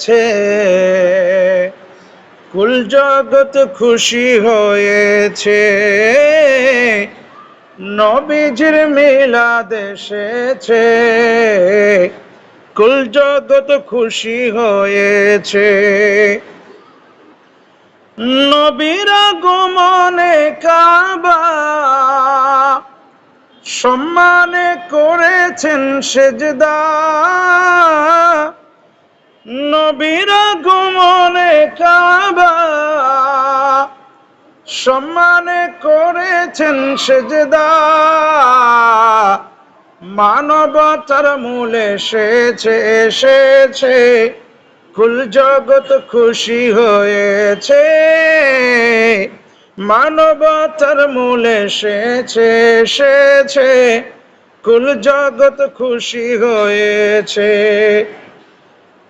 হয়েছে কুল জগৎ খুশি হয়েছে। নবীজির মিলাদ দেশেছে কুল জগৎ খুশি হয়েছে। নবীর আগমনে কাবা সম্মানে করেছেন সেজদা। নবীর আগমনে কাবা সম্মানে করেছেন সেজদা। মানবতার মূল এসেছে এসেছে কুল জগৎ খুশি হয়েছে। মানবতার মূল এসেছে এসেছে কুল জগৎ খুশি হয়েছে।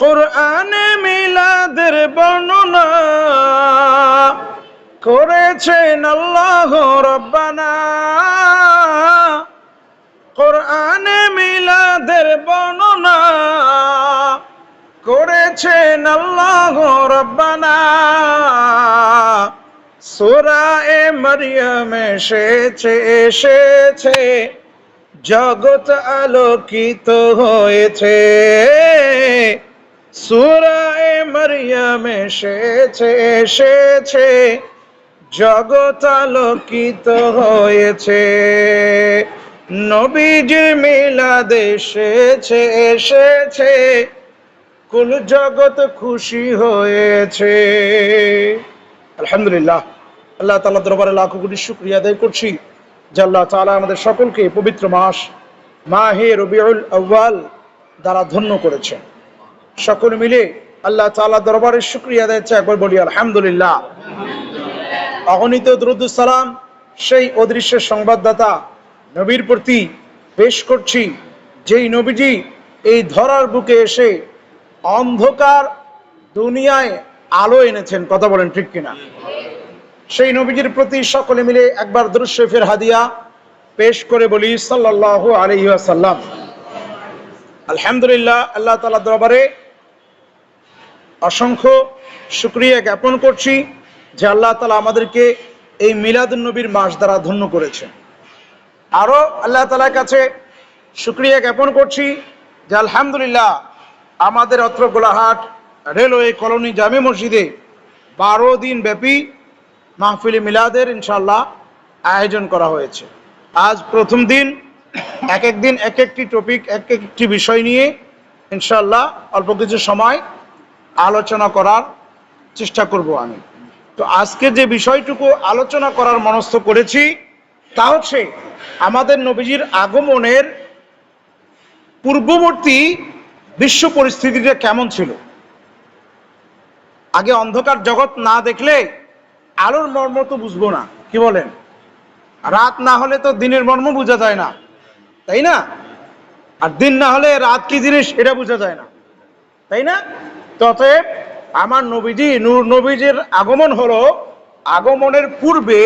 কোরআনে মিলাদের বর্ণনা করেছেন আল্লাহ রব্বানা। কোরআনে মিলাদের বর্ণনা করেছেন আল্লাহ রব্বানা। সোরা এ মরিয়ম এসেছে এসেছে, জগৎ আলোকিত হয়েছে। সুরা এ মরিয়ম এসেছে এসেছে জগৎ আলোকিত হয়েছে। নবীজির মিলাদ এসেছে এসেছে, কুল জগৎ খুশি হয়েছে। আলহামদুলিল্লাহ, আল্লাহ তালা দরবারে লাখো কোটি শুকরিয়া আদায় করছি যে আল্লাহ তাআলা আমাদের সকলকে পবিত্র মাস মাহে রবিউল আউয়াল দ্বারা ধন্য করেছে সকল মিলে আল্লাহ তাআলা দরবারের শুকরিয়া চাই, একবার বলি, আলহামদুলিল্লাহ। অগণিত সালাম, সেই অদৃশ্য সংবাদদাতা নবীর প্রতি পেশ করছি, যেই নবীজি এই ধরার বুকে এসে অন্ধকার দুনিয়ায় আলো এনেছেন, কথা বলেন ঠিক কিনা? সেই নবীজির প্রতি সকলে মিলে একবার দৃশ্যফের হাদিয়া পেশ করে বলি সাল্লাহ আলহি আসাল্লাম আলহামদুলিল্লাহ, আল্লাহ তালা দরবারে অসংখ্য শুক্রিয়া জ্ঞাপন করছি যে আল্লাহ তালা আমাদেরকে এই মিলাদুন নবীর মাস দ্বারা ধন্য করেছে আরও আল্লাহ তালার কাছে শুক্রিয়া জ্ঞাপন করছি যে আলহামদুলিল্লাহ আমাদের অত্র গোলাহাট রেলওয়ে কলোনি জামে মসজিদে বারো দিন ব্যাপী মাহফিল মিলাদের ইনশাল্লাহ আয়োজন করা হয়েছে। আজ প্রথম দিন, এক এক দিন, এক একটি টপিক এক একটি বিষয় নিয়ে ইনশাল্লাহ অল্প কিছু সময় আলোচনা করার চেষ্টা করব আমি। তো আজকে যে বিষয়টুকু আলোচনা করার মনস্থ করেছি, তা হচ্ছে আমাদের নবীজির আগমনের পূর্ববর্তী বিশ্ব পরিস্থিতিটা কেমন ছিল? আগে অন্ধকার জগৎ না দেখলে আলোর মর্ম তো বুঝব না, কি বলেন? রাত না হলে তো দিনের মর্ম বোঝা যায় না, তাই না? আর দিন না হলে রাত কি জিনিস, এটা বোঝা যায় না, তাই না? ততএব আমার নবীজি, নূর নবীজির আগমন হলো, আগমনের পূর্বে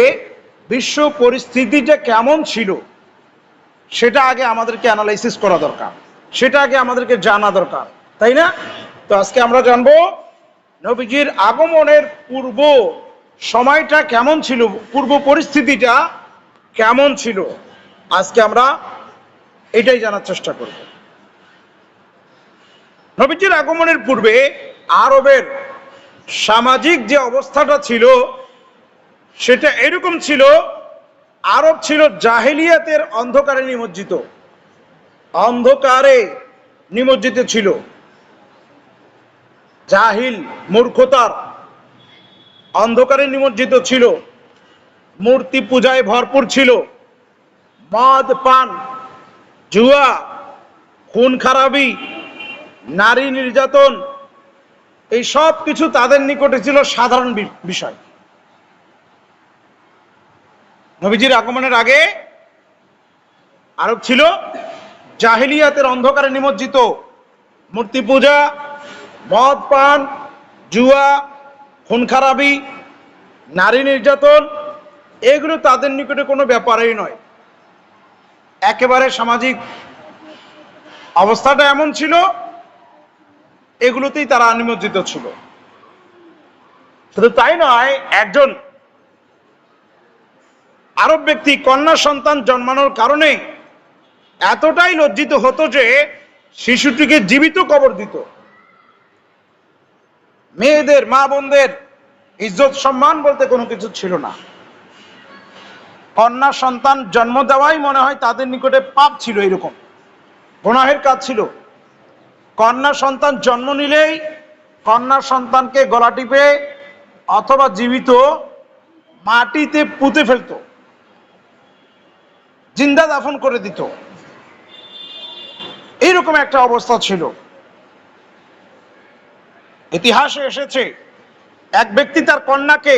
বিশ্ব পরিস্থিতিটা কেমন ছিল, সেটা আগে আমাদেরকে অ্যানালাইসিস করা দরকার, সেটা আগে আমাদেরকে জানা দরকার, তাই না? তো আজকে আমরা জানব নবীজির আগমনের পূর্ব সময়টা কেমন ছিল, পূর্ব পরিস্থিতিটা কেমন ছিল, আজকে আমরা এটাই জানার চেষ্টা করব। নবীজির আগমনের পূর্বে আরবের সামাজিক যে অবস্থাটা ছিল, সেটা এরকম ছিল, আরব ছিল জাহেলিয়াতের অন্ধকারে নিমজ্জিত। অন্ধকারে নিমজ্জিত ছিল। জাহিল, মূর্খতার অন্ধকারে নিমজ্জিত ছিল। মূর্তি পূজায় ভরপুর ছিল। মদ, পান, জুয়া, খুন, খারাপি নারী নির্যাতন, এই সব কিছু তাদের নিকটে ছিল সাধারণ বিষয়। নবীজির আগমনের আগে আরব ছিল জাহিলিয়াতের অন্ধকারে নিমজ্জিত মূর্তি পূজা, মদ পান, জুয়া খুন খারাপি নারী নির্যাতন, এগুলো তাদের নিকটে কোনো ব্যাপারই নয়। একেবারে সামাজিক অবস্থাটা এমন ছিল এগুলোতেই তারা নিমজ্জিত ছিল। শুধু তাই নয়, একজন আরব ব্যক্তি কন্যা সন্তান জন্মানোর কারণে এতটাই লজ্জিত হতো যে শিশুটিকে জীবিত কবর দিত। মেয়েদের, মা বোনদের ইজ্জত, সম্মান বলতে কোনো কিছু ছিল না। কন্যা সন্তান জন্ম দেওয়াই মনে হয় তাদের নিকটে পাপ ছিল এরকম। গুনাহের কাজ ছিল। কন্যা সন্তান জন্ম নিলেই কন্যা সন্তানকে গলা টিপে অথবা জীবিত মাটিতে পুঁতে ফেলতো, জিন্দা দাফন করে দিত। এইরকম একটা অবস্থা ছিল। ইতিহাসে এসেছে, এক ব্যক্তি তার কন্যাকে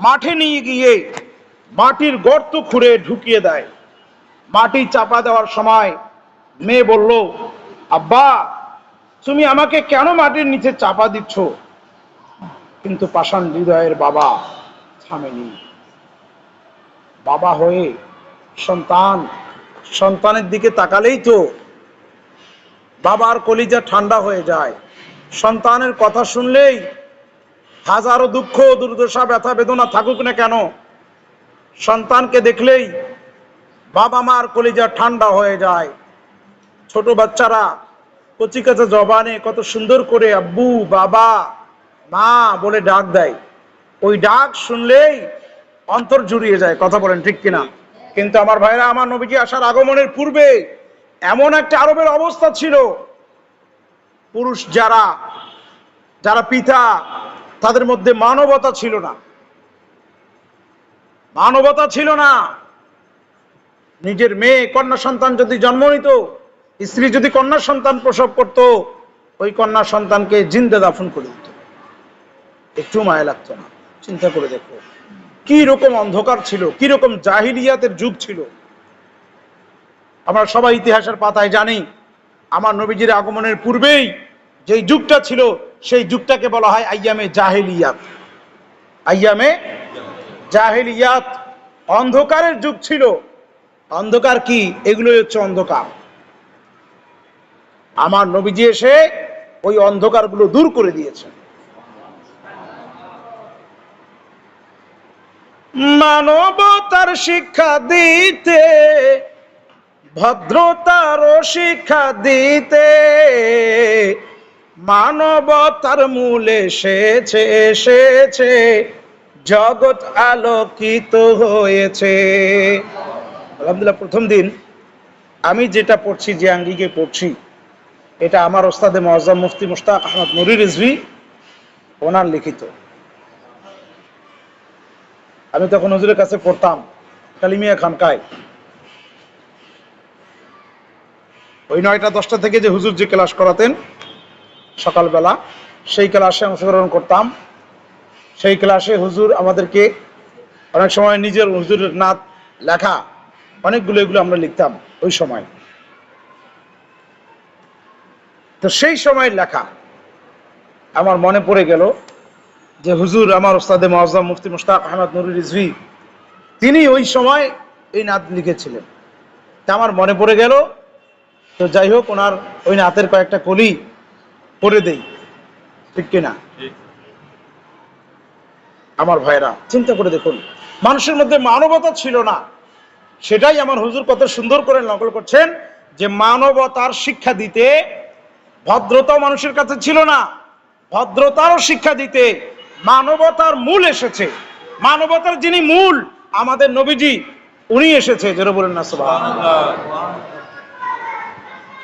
মাঠে নিয়ে গিয়ে মাটির গর্ত খুঁড়ে ঢুকিয়ে দেয়। মাটি চাপা দেওয়ার সময় মেয়ে বলল, আব্বা তুমি আমাকে কেন মাটির নিচে চাপা দিচ্ছ? কিন্তু পাষাণ হৃদয়ের বাবা থামেনি। বাবা হয়ে সন্তান, সন্তানের দিকে তাকালেই তো বাবার কলিজা ঠান্ডা হয়ে যায়। সন্তানের কথা শুনলেই হাজারো দুঃখ, দুর্দশা, ব্যথা, বেদনা থাকুক না কেন? সন্তানকে দেখলেই বাবা মার কলিজা ঠান্ডা হয়ে যায়। ছোট বাচ্চারা কচি কাচা জবানে কত সুন্দর করে আব্বু, বাবা, মা বলে ডাক দেয়। ওই ডাক শুনলেই অন্তর জুড়িয়ে যায়, কথা বলেন ঠিক কিনা? কিন্তু আমার ভাইরা, আমার নবীজি আসার আগমনের পূর্বে এমন একটা আরবের অবস্থা ছিল। পুরুষ যারা যারা পিতা, তাদের মধ্যে মানবতা ছিল না। মানবতা ছিল না। নিজের মেয়ে, কন্যা সন্তান যদি জন্ম নিত স্ত্রী যদি কন্যা সন্তান প্রসব করত, ওই কন্যা সন্তানকে জিন্দা দাফন করে দিত। একটু মায়া লাগতো না। চিন্তা করে দেখো। কি রকম অন্ধকার ছিল, কি রকম জাহিলিয়াতের যুগ ছিল। আমরা সবাই ইতিহাসের পাতায় জানি, আমার নবীজির আগমনের পূর্বেই যেই যুগটা ছিল, সেই যুগটাকে বলা হয় আইয়ামে জাহেলিয়াত। আইয়ামে জাহেলিয়াত অন্ধকারের যুগ ছিল। অন্ধকার কি? এগুলোই হচ্ছে অন্ধকার। আমার নবীজি এসে ওই অন্ধকারগুলো দূর করে দিয়েছেন। মানবতার শিক্ষা দিতে, ভদ্রতার শিক্ষা দিতে, মানবতার মূল এসেছে এসেছে, জগৎ আলোকিত হয়েছে। আলহামদুলিল্লাহ, প্রথম দিন আমি যেটা পড়ছি, যে আঙ্গিকে পড়ছি এটা আমার ওস্তাদে মজাম মুফতি মুশতাক আহমদ নুরি রিজভি ওনার লিখিত। আমি তখন হুজুরের কাছে পড়তাম, কালিমিয়া খানকায় ওই নয়টা দশটা থেকে যে হুজুর যে ক্লাস করাতেন, সকালবেলা, সেই ক্লাসে অংশগ্রহণ করতাম। সেই ক্লাসে হুজুর আমাদেরকে অনেক সময় নিজের হুজুরের নাত লেখা, অনেকগুলো এগুলো আমরা লিখতাম ওই সময়। তো সেই সময় লেখা আমার মনে পড়ে গেল যে হুজুর আমার ওস্তাদে মহাজাম মুফতি মুশতাক আহমদ নুরুল রিজভি তিনি ওই সময় এই নাত লিখেছিলেন। তা আমার মনে পড়ে গেল তো যাই হোক ওনার ওই নাতের কয়েকটা কলি পড়ে দেই ঠিক কিনা? আমার ভাইরা চিন্তা করে দেখুন মানুষের মধ্যে মানবতা ছিল না। সেটাই আমার হুজুর কত সুন্দর করে নকল করছেন যে মানবতার শিক্ষা দিতে ভদ্রতা মানুষের কাছে ছিল না। ভদ্রতারও শিক্ষা দিতে মানবতার মূল এসেছে। মানবতার যিনি মূল, আমাদের নবীজি, উনি এসেছে যেন বলেন না।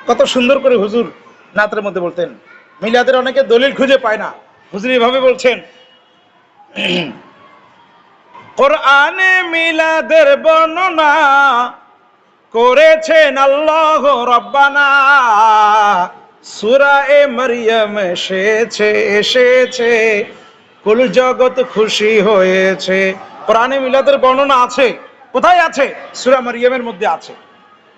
কত সুন্দর করে হুজুর নাতের মধ্যে বলতেন। মিলাদের অনেকে দলিল খুঁজে পায় না। হুজুর এভাবে বলছেন, কোরআনে মিলাদের বর্ণনা করেছেন আল্লাহ রব্বানা। সুরা এ মরিয়ম এসেছে এসেছে। কুল জগৎ খুশি হয়েছে। কোরআনে মিলাদের বর্ণনা আছে। কোথায় আছে? সুরা মরিয়মের মধ্যে আছে।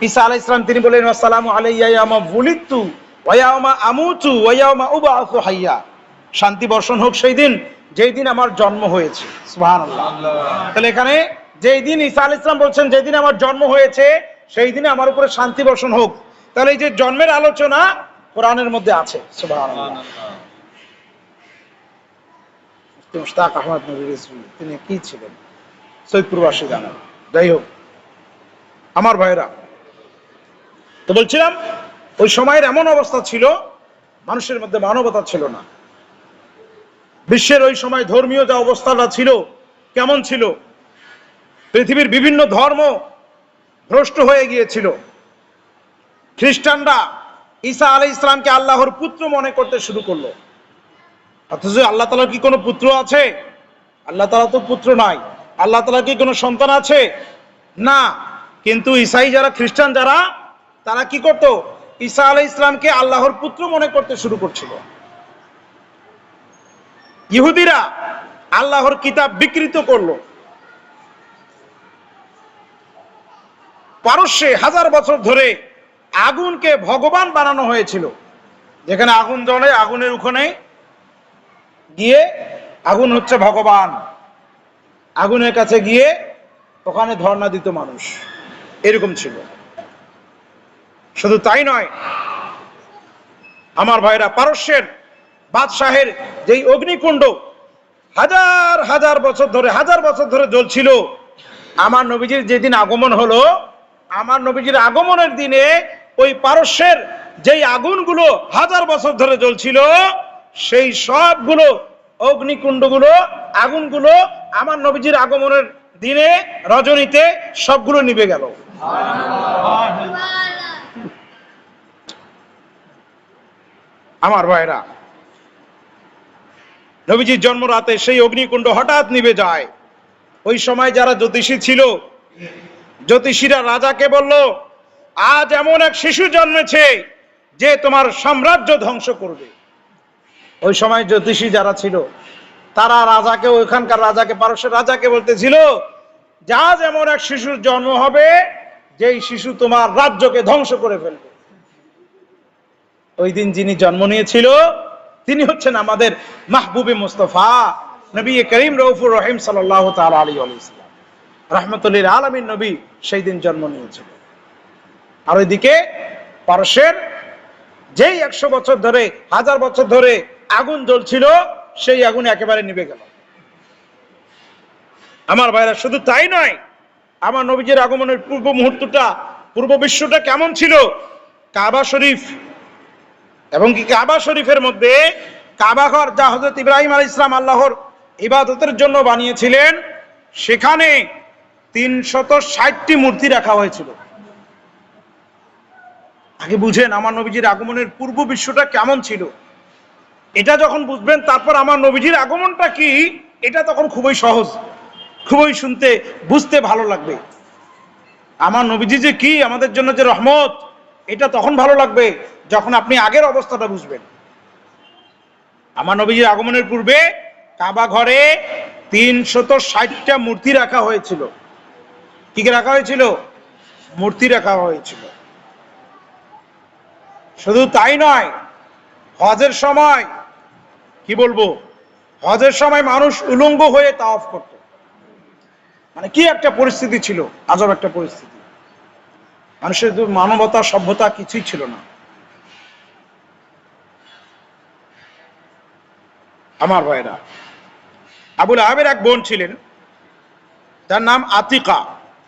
ঈসা আলাইহিস সালাম তিনি বলেন, আসসালামু আলাইয়া ইয়ামা বুলিতু ওয়ায়ামা আমুতু ওয়ায়ামা উবাসু হাইয়া। শান্তি বর্ষণ হোক সেই দিন, যেই দিন আমার জন্ম হয়েছে। তাহলে এখানে যেই দিন ঈসা আলাইহিস সালাম বলছেন, যেই দিন আমার জন্ম হয়েছে, সেই দিনে আমার উপরে শান্তি বর্ষণ হোক। তাহলে এই যে জন্মের আলোচনা কোরআনের মধ্যে আছে মুশতাক আহমদ নবী রিজভী, তিনি কি ছিলেন? সৈয়দপুরবাসী জানেন। যাই হোক আমার ভাইরা তো বলছিলাম ওই সময়ের এমন অবস্থা ছিল মানুষের মধ্যে মানবতা ছিল না। বিশ্বের ওই সময় ধর্মীয় যা অবস্থাটা ছিল কেমন ছিল? পৃথিবীর বিভিন্ন ধর্ম ভ্রষ্ট হয়ে গিয়েছিল। খ্রিস্টানরা ঈসা আলাই ইসলামকে আল্লাহর পুত্র মনে করতে শুরু করল। অথচ আল্লাহ তালার কি কোনো পুত্র আছে? আল্লাহ তালা তো পুত্র নাই। আল্লাহ তালার কি কোনো সন্তান আছে? না। কিন্তু ঈসাই যারা খ্রিস্টান যারা, তারা কি করত? ঈসা আলাই ইসলামকে আল্লাহর পুত্র মনে করতে শুরু করছিল। ইহুদিরা আল্লাহর কিতাব বিকৃত করল। পারস্যে হাজার বছর ধরে আগুনকে ভগবান বানানো হয়েছিল। যেখানে আগুন জ্বলে আগুনের ওখানে গিয়ে আগুন হচ্ছে ভগবান। আগুনের কাছে গিয়ে ওখানে ধর্ণা দিত মানুষ। এরকম ছিল। শুধু তাই নয়, আমার ভাইরা পারস্যের বাদশাহের যেই অগ্নিকুণ্ড হাজার হাজার বছর ধরে, হাজার বছর ধরে জ্বলছিল, আমার নবীজির যেদিন আগমন হলো, আমার নবীজির আগমনের দিনে ওই পারস্যের যেই আগুনগুলো হাজার বছর ধরে জ্বলছিল, সেই সবগুলো অগ্নিকুণ্ডগুলো, আগুনগুলো আমার নবীজির আগমনের দিনে, রজনীতে সবগুলো নিভে গেল। আমার ভাইরা, নবীজির জন্ম রাতে সেই অগ্নিকুণ্ড হঠাৎ নিভে যায়। ওই সময় যারা জ্যোতিষী ছিল, জ্যোতিষীরা রাজাকে বলল আজ এমন এক শিশু জন্মেছে যে তোমার সাম্রাজ্য ধ্বংস করবে। ওই সময় জ্যোতিষী যারা ছিল, তারা রাজাকে, ওইখানকার রাজাকে, পারস্যের রাজাকে বলতেছিল, যা যেমন এক শিশুর জন্ম হবে, যেই শিশু তোমার রাজ্যকে ধ্বংস করে ফেলবে। ওই দিন যিনি জন্ম নিয়েছিল, তিনি হচ্ছেন আমাদের মাহবুবে মুস্তফা নবী করিম রৌফুর রহিম সাল্লাহ তাল আলী আলাইসালাম রহমতুল্লিল আলমীর নবী সেই দিন জন্ম নিয়েছিল। আর ওইদিকে পারস্যের যেই একশো বছর ধরে, হাজার বছর ধরে আগুন জ্বলছিল, সেই আগুন একেবারে নিভে গেল। আমার ভাইরা, শুধু তাই নয়, আমার নবীজির আগমনের পূর্ব মুহূর্তটা, পূর্ব বিশ্বটা কেমন ছিল? কাবা শরীফ। এবং কি কাবা শরীফের মধ্যে কাবা ঘর যা হজরত ইব্রাহিম আলী ইসলাম আল্লাহর ইবাদতের জন্য বানিয়েছিলেন, সেখানে তিনশত ষাটটি মূর্তি রাখা হয়েছিল। আগে বুঝেন আমার নবীজির আগমনের পূর্ব বিশ্বটা কেমন ছিল। এটা যখন বুঝবেন, তারপর আমার নবীজির আগমনটা কি, এটা তখন খুবই সহজ, খুবই শুনতে, বুঝতে ভালো লাগবে। আমার নবীজি যে কি, আমাদের জন্য যে রহমত, এটা তখন ভালো লাগবে যখন আপনি আগের অবস্থাটা বুঝবেন। আমার নবীজির আগমনের পূর্বে কাবা ঘরে তিনশত ষাটটা মূর্তি রাখা হয়েছিল। কি রাখা হয়েছিল? মূর্তি রাখা হয়েছিল। শুধু তাই নয়, হজের সময়, কি বলব, হজের সময় মানুষ উলঙ্গ হয়ে তাওয়াফ করত। মানে কি একটা পরিস্থিতি ছিল, আজব একটা পরিস্থিতি। মানুষের মানবতা, সভ্যতা কিছুই ছিল না। আমার ভাইরা আবুল আহাবের এক বোন ছিলেন তার নাম আতিকা।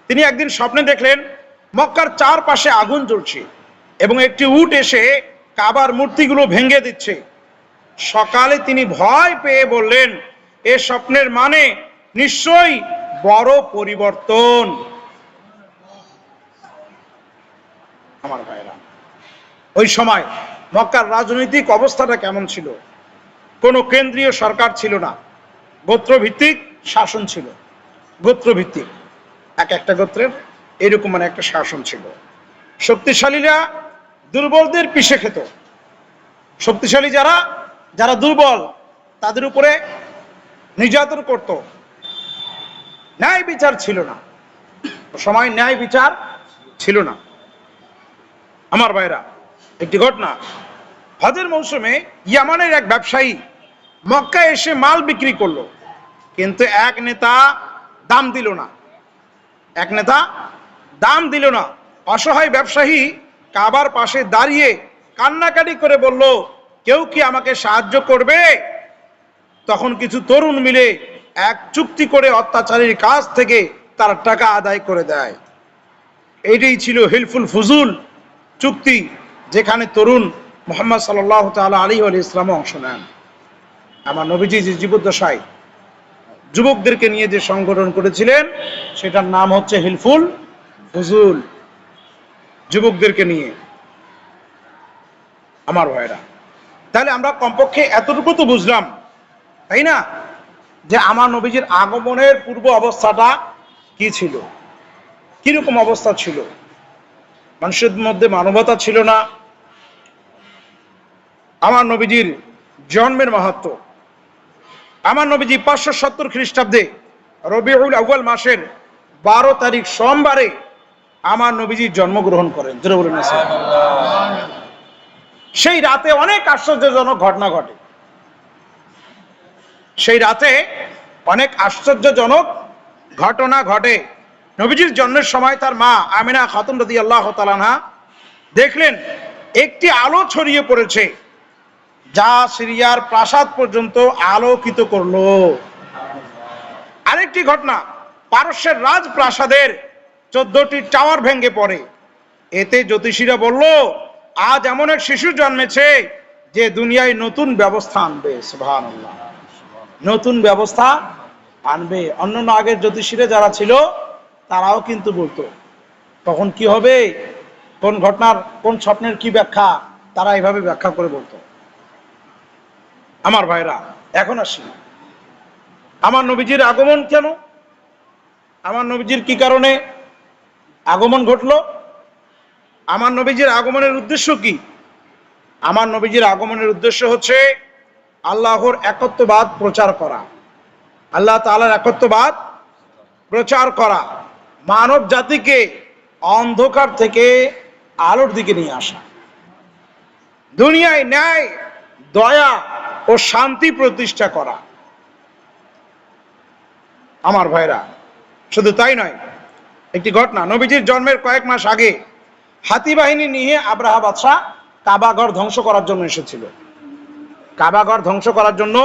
তিনি একদিন স্বপ্নে দেখলেন, মক্কার চারপাশে আগুন জ্বলছে। এবং একটি উট এসে কাবার মূর্তিগুলো ভেঙে দিচ্ছে। সকালে তিনি ভয় পেয়ে বললেন, এ স্বপ্নের মানে নিশ্চয়ই বড় পরিবর্তন। আমার ভাইরা, ওই সময় মক্কার রাজনৈতিক অবস্থাটা কেমন ছিল? কোনো কেন্দ্রীয় সরকার ছিল না। গোত্রভিত্তিক শাসন ছিল। গোত্রভিত্তিক। এক একটা গোত্রের এরকম মানে একটা শাসন ছিল। শক্তিশালীরা দুর্বলদের পিষে খেত। শক্তিশালী যারা যারা দুর্বল, তাদের উপরে নির্যাতন করত। ন্যায় বিচার ছিল না। সময় ন্যায় বিচার ছিল না। আমার ভাইরা, একটি ঘটনা। হজের মৌসুমে ইয়ামানের এক ব্যবসায়ী মক্কায় এসে মাল বিক্রি করল। কিন্তু এক নেতা দাম দিল না। এক নেতা দাম দিল না। অসহায় ব্যবসায়ী কাবার পাশে দাঁড়িয়ে কান্নাকাটি করে বলল, কেউ কি আমাকে সাহায্য করবে? তখন কিছু তরুণ মিলে এক চুক্তি করে অত্যাচারীর কাছ থেকে তার টাকা আদায় করে দেয়। এইটাই ছিল হিলফুল ফুজুল চুক্তি, যেখানে তরুণ মোহাম্মদ সাল্লাহ তালা আলী আলী ইসলামও অংশ নেন। আমার নবীজি যে জীবদ্দশায় যুবকদেরকে নিয়ে যে সংগঠন করেছিলেন, সেটার নাম হচ্ছে হিলফুল ফুজুল। যুবকদেরকে নিয়ে। আমার ভাইরা তাহলে আমরা কমপক্ষে এতটুকু তো বুঝলাম, তাই না? যে আমার নবীজির আগমনের পূর্ব অবস্থাটা কি ছিল? কীরকম অবস্থা ছিল? মানুষের মধ্যে মানবতা ছিল না। আমার নবীজির জন্মের মাহাত্ম। আমার নবীজি পাঁচশো সত্তর খ্রিস্টাব্দে রবিউল আউয়াল মাসের বারো তারিখ সোমবারে আমার নবীজি জন্মগ্রহণ করেন জোরে বলুন সেই রাতে অনেক আশ্চর্যজনক ঘটনা ঘটে। সেই রাতে অনেক আশ্চর্যজনক ঘটনা ঘটে। নবীজির জন্মের সময় তার মা আমিনা খাতুন রদি আল্লাহ তালানহা দেখলেন একটি আলো ছড়িয়ে পড়েছে যা সিরিয়ার প্রাসাদ পর্যন্ত আলোকিত করল। আরেকটি ঘটনা পারস্যের রাজপ্রাসাদের চোদ্দটি টাওয়ার ভেঙে পড়ে। এতে জ্যোতিষীরা বলল, আজ এমন এক শিশু জন্মেছে যে দুনিয়ায় নতুন ব্যবস্থা আনবে নতুন ব্যবস্থা আনবে। অন্যান্য আগের জ্যোতিষীরা যারা ছিল, তারাও কিন্তু বলতো, তখন কি হবে? কোন ঘটনার, কোন স্বপ্নের কি ব্যাখ্যা? তারা এভাবে ব্যাখ্যা করে বলতো। আমার ভাইরা, এখন আসি। আমার নবীজির আগমন কেন? আমার নবীজির কি কারণে আগমন ঘটলো। আমার নবীজির আগমনের উদ্দেশ্য কি? আমার নবীজির আগমনের উদ্দেশ্য হচ্ছে আল্লাহর একত্ববাদ প্রচার করা। আল্লাহ তাআলার একত্ববাদ প্রচার করা। মানব জাতিকে অন্ধকার থেকে আলোর দিকে নিয়ে আসা। দুনিয়ায় ন্যায়, দয়া ও শান্তি প্রতিষ্ঠা করা। আমার ভাইরা, শুধু তাই নয় একটি ঘটনা। নবীজির জন্মের কয়েক মাস আগে হাতি বাহিনী নিয়ে আব্রাহা বাদশাহ কাবাঘর ধ্বংস করার জন্য এসেছিল। কাবাঘর ধ্বংস করার জন্য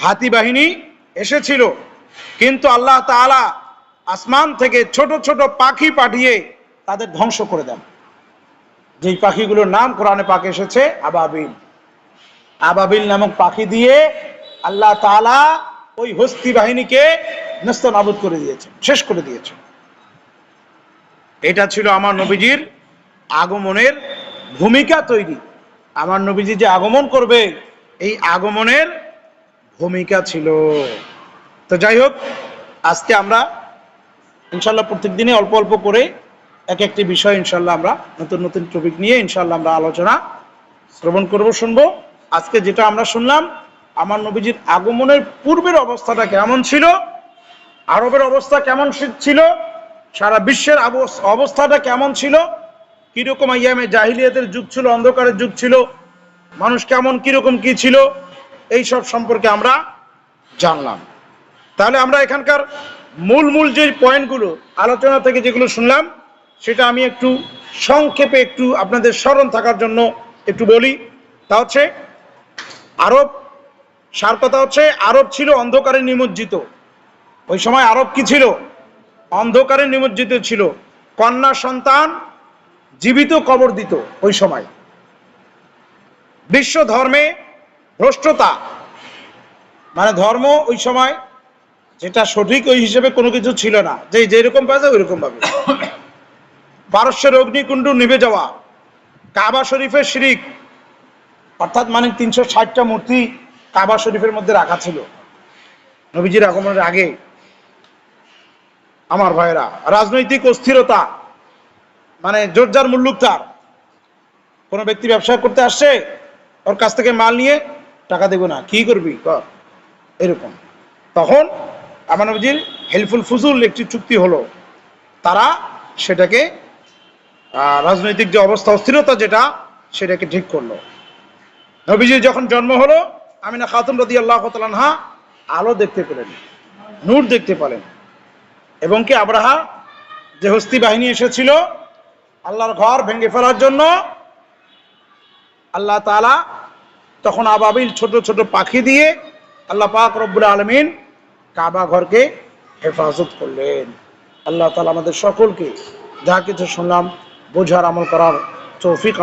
হাতি বাহিনী এসেছিল। কিন্তু আল্লাহ তাআলা আসমান থেকে ছোট ছোট পাখি পাঠিয়ে তাদের ধ্বংস করে দেন। যেই পাখিগুলোর নাম কোরআনে পাখি এসেছে, আবাবিল। আবাবিল নামক পাখি দিয়ে আল্লাহ তাআলা ওই হস্তি বাহিনীকে নস্ত নাবুদ করে দিয়েছে শেষ করে দিয়েছে এটা ছিল আমার নবীজির আগমনের ভূমিকা তৈরি। আমার নবীজি যে আগমন করবে, এই আগমনের ভূমিকা ছিল। তো যাই হোক, আজকে আমরা ইনশাল্লাহ প্রত্যেক দিনে অল্প অল্প করে এক একটি বিষয় ইনশাল্লাহ আমরা নতুন নতুন টপিক নিয়ে ইনশাল্লাহ আমরা আলোচনা শ্রবণ করব, শুনব। আজকে যেটা আমরা শুনলাম, আমার নবীজির আগমনের পূর্বের অবস্থাটা কেমন ছিল? আরবের অবস্থা কেমন ছিল? সারা বিশ্বের অবস্থাটা কেমন ছিল? কীরকম আইয়ামে জাহিলিয়াতের যুগ ছিল, অন্ধকারের যুগ ছিল? মানুষ কেমন, কীরকম কি ছিল? এই সব সম্পর্কে আমরা জানলাম। তাহলে আমরা এখানকার মূল মূল যে পয়েন্টগুলো, আলোচনা থেকে যেগুলো শুনলাম, সেটা আমি একটু সংক্ষেপে একটু আপনাদের স্মরণ থাকার জন্য একটু বলি। তা হচ্ছে, আরব, সার কথা হচ্ছে, আরব ছিল অন্ধকারে নিমজ্জিত। ওই সময় আরব কি ছিল? অন্ধকারে নিমজ্জিত ছিল। কন্যা সন্তান জীবিত কবর দিত ওই সময়। বিশ্ব ধর্মে ভ্রষ্টতা। মানে ধর্ম ওই সময় যেটা সঠিক ওই হিসেবে কোনো কিছু ছিল না। যে যেরকম পাবে ওই রকম পাবে পারস্যের অগ্নিকুণ্ড নিভে যাওয়া, কাবা শরীফের শিরিক, অর্থাৎ মানে তিনশো ষাটটা মূর্তি কাবা শরীফের মধ্যে রাখা ছিল। নবীজির আগমনের আগে আমার ভাইরা রাজনৈতিক অস্থিরতা মানে জোরজার মুল্লুক তার। কোনো ব্যক্তি ব্যবসা করতে আসছে, ওর কাছ থেকে মাল নিয়ে টাকা দেবো না। কি করবি? কর। এরকম। তখন আমার নবীজির হেল্পফুল ফুজুল একটি চুক্তি হলো। তারা সেটাকে রাজনৈতিক যে অবস্থা, অস্থিরতা যেটা, সেটাকে ঠিক করল। নবীজির যখন জন্ম হলো, আমিনা খাতুন রদি আল্লাহ তালানহা আলো দেখতে পেলেন, নূর দেখতে পেলেন। এবং কি আব্রাহা যে হস্তি বাহিনী এসেছিল, আল্লাহর ঘর ভেঙে ফেলার জন্য, আল্লাহ তাআলা তখন আবাবিল ছোট ছোট পাখি দিয়ে আল্লাহ পাক রব্বুল আলমিন কাবা ঘরকে হেফাজত করলেন। আল্লাহ তালা আমাদের সকলকে যা কিছু শুনলাম, বোঝার, আমল করার তৌফিক